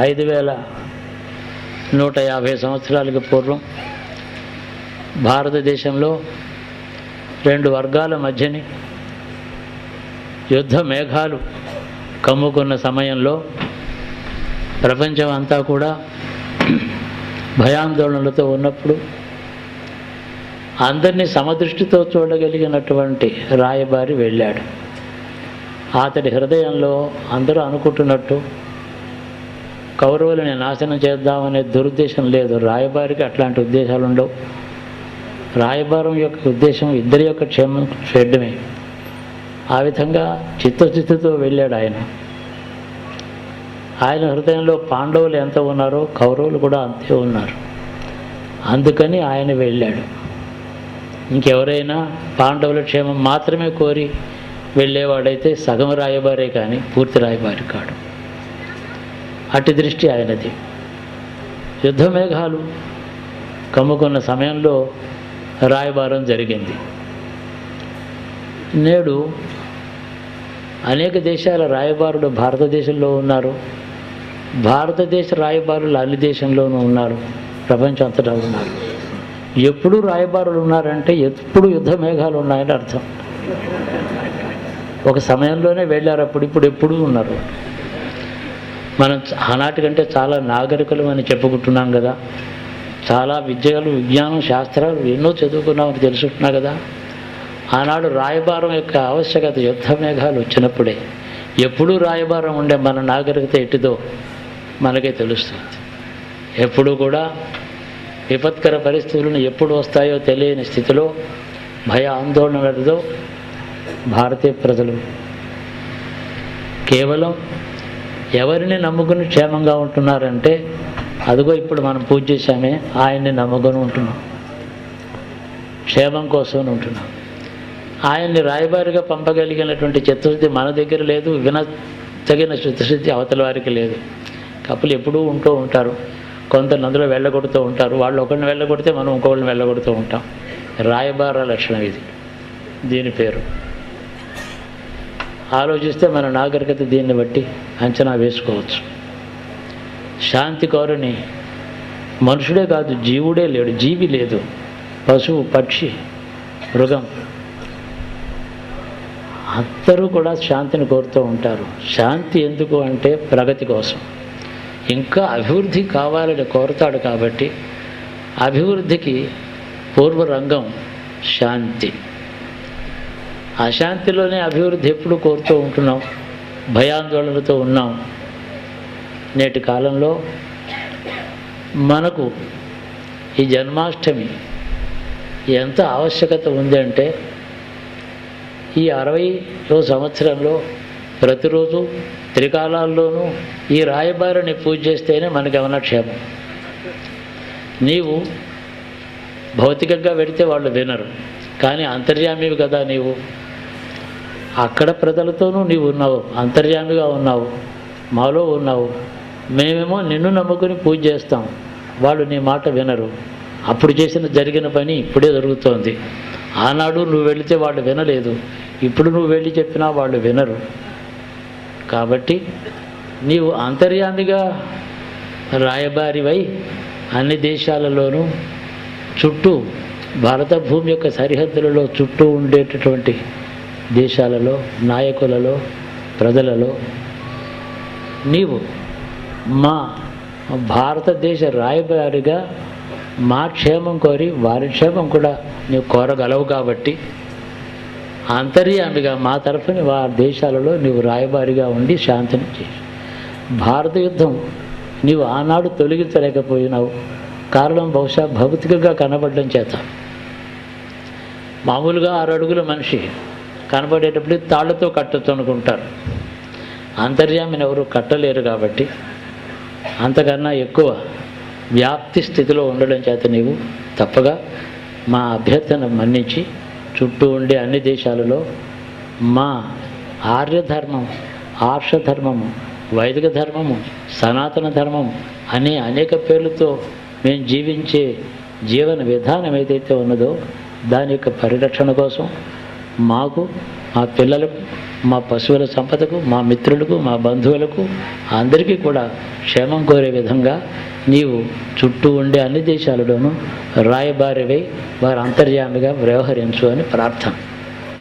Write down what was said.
ఐదు వేల నూట యాభై సంవత్సరాలకు పూర్వం భారతదేశంలో రెండు వర్గాల మధ్యని యుద్ధ మేఘాలు కమ్ముకున్న సమయంలో ప్రపంచం అంతా కూడా భయాందోళనలతో ఉన్నప్పుడు అందరినీ సమదృష్టితో చూడగలిగినటువంటి రాయబారి వెళ్ళాడు. అతడి హృదయంలో అందరూ అనుకుంటున్నట్టు కౌరవులని నాశనం చేద్దామనే దురుద్దేశం లేదు. రాయబారికి అట్లాంటి ఉద్దేశాలు ఉండవు. రాయబారం యొక్క ఉద్దేశం ఇద్దరి యొక్క క్షేమం చేయడమే. ఆ విధంగా చిత్తశుద్ధితో వెళ్ళాడు ఆయన. ఆయన హృదయంలో పాండవులు ఎంత ఉన్నారో కౌరవులు కూడా అంతే ఉన్నారు. అందుకని ఆయన వెళ్ళాడు. ఇంకెవరైనా పాండవుల క్షేమం మాత్రమే కోరి వెళ్ళేవాడైతే సగం రాయబారే కానీ పూర్తి రాయబారి కాడు. అట్టి దృష్టి ఆయనది. యుద్ధ మేఘాలు కమ్ముకున్న సమయంలో రాయబారం జరిగింది. నేడు అనేక దేశాల రాయబారులు భారతదేశంలో ఉన్నారు. భారతదేశ రాయబారులు అన్ని దేశంలోనూ ఉన్నారు. ప్రపంచం అంతటా ఉన్నారు. ఎప్పుడు రాయబారులు ఉన్నారంటే ఎప్పుడు యుద్ధ మేఘాలు ఉన్నాయని అర్థం. ఒక సమయంలోనే వెళ్ళారు అప్పుడు ఇప్పుడు ఎప్పుడూ ఉన్నారు. మనం ఆనాటి కంటే చాలా నాగరికులు అని చెప్పుకుంటున్నాం కదా. చాలా విద్యలు విజ్ఞానం శాస్త్రాలు ఎన్నో చదువుకున్నామని తెలుసుకుంటున్నా కదా. ఆనాడు రాయబారం యొక్క ఆవశ్యకత యుద్ధ మేఘాలు వచ్చినప్పుడే ఎప్పుడూ రాయబారం ఉండే మన నాగరికత ఎట్టిదో మనకే తెలుస్తుంది. ఎప్పుడు కూడా విపత్కర పరిస్థితులను ఎప్పుడు వస్తాయో తెలియని స్థితిలో భయ ఆందోళనలతో భారతీయ ప్రజలు. కేవలం ఎవరిని నమ్ముకుని క్షేమంగా ఉంటున్నారంటే అదిగో ఇప్పుడు మనం పూజ చేశామే ఆయన్ని నమ్ముకొని ఉంటున్నాం. క్షేమం కోసం ఉంటున్నాం. ఆయన్ని రాయబారిగా పంపగలిగినటువంటి చిత్తశుద్ధి మన దగ్గర లేదు విన తగిన చిత్తశుద్ధి అవతల వారికి లేదు. కప్పులు ఎప్పుడూ ఉంటూ ఉంటారు. కొంత అందులో వెళ్ళగొడుతూ ఉంటారు. వాళ్ళు ఒకరిని వెళ్ళగొడితే మనం ఇంకొకరిని వెళ్ళగొడుతూ ఉంటాం. రాయబార లక్షణం ఇది. దీని పేరు. ఆలోచిస్తే మన నాగరికత దీన్ని బట్టి అంచనా వేసుకోవచ్చు. శాంతి కోరని మనుషుడే కాదు జీవుడే లేడు జీవి లేదు. పశువు పక్షి మృగం. అందరూ కూడా శాంతిని కోరుతూ ఉంటారు. శాంతి ఎందుకు అంటే ప్రగతి కోసం. ఇంకా అభివృద్ధి కావాలని కోరుతాడు కాబట్టి అభివృద్ధికి పూర్వరంగం శాంతి. అశాంతిలోనే అభివృద్ధి ఎప్పుడు కోరుతూ ఉంటున్నాం భయాందోళనలతో ఉన్నాం. నేటి కాలంలో మనకు ఈ జన్మాష్టమి ఎంత ఆవశ్యకత ఉంది అంటే ఈ అరవైలో సంవత్సరంలో ప్రతిరోజు త్రికాలాల్లోనూ ఈ రాయబారిని పూజ చేస్తేనే మనకి ఏమైనా క్షేమం నీవు భౌతికంగా వెడితే వాళ్ళు వినరు కానీ అంతర్యామివి కదా నీవు. అక్కడ ప్రజలతోనూ నీవు ఉన్నావు అంతర్యామిగా ఉన్నావు మాలో ఉన్నావు. మేమేమో నిన్ను నమ్ముకుని పూజ చేస్తాం. వాళ్ళు నీ మాట వినరు. అప్పుడు చేసిన జరిగిన పని ఇప్పుడే జరుగుతోంది. ఆనాడు నువ్వు వెళితే వాళ్ళు వినలేదు. ఇప్పుడు నువ్వు వెళ్ళి చెప్పినా వాళ్ళు వినరు. కాబట్టి నీవు అంతర్యామిగా రాయబారివై అన్ని దేశాలలోనూ చుట్టూ భారత భూమి యొక్క సరిహద్దులలో చుట్టూ ఉండేటటువంటి దేశాలలో నాయకులలో ప్రజలలో. నీవు మా భారతదేశ రాయబారిగా మా క్షేమం కోరి వారి క్షేమం కూడా నీవు కోరగలవు కాబట్టి అంతర్యామిగా మా తరఫున వారి దేశాలలో నీవు రాయబారిగా ఉండి శాంతిని చేసి భారత యుద్ధం నీవు ఆనాడు తొలగించలేకపోయినావు. కారణం బహుశా భౌతికంగా కనబడడం చేత. మామూలుగా ఆరు అడుగుల మనిషి కనబడేటప్పుడు తాళ్ళతో కట్టచ్చు అనుకుంటారు అంతర్యామిని ఎవరు కట్టలేరు కాబట్టి అంతకన్నా ఎక్కువ వ్యాప్తి స్థితిలో ఉండడం చేత నీవు తప్పగా మా అభ్యర్థన మన్నించి చుట్టూ ఉండే అన్ని దేశాలలో మా ఆర్యధర్మం ఆర్షధర్మము వైదిక ధర్మము సనాతన ధర్మం అనే అనేక పేర్లతో మేము జీవించే జీవన విధానం ఏదైతే ఉన్నదో దాని యొక్క పరిరక్షణ కోసం మాకు మా పిల్లలకు మా పశువుల సంపదకు మా మిత్రులకు మా బంధువులకు అందరికీ కూడా క్షేమం కోరే విధంగా నీవు చుట్టూ ఉండే అన్ని దేశాలలోనూ రాయబారివై వారి అంతర్యామిగా వ్యవహరించు అని ప్రార్థన.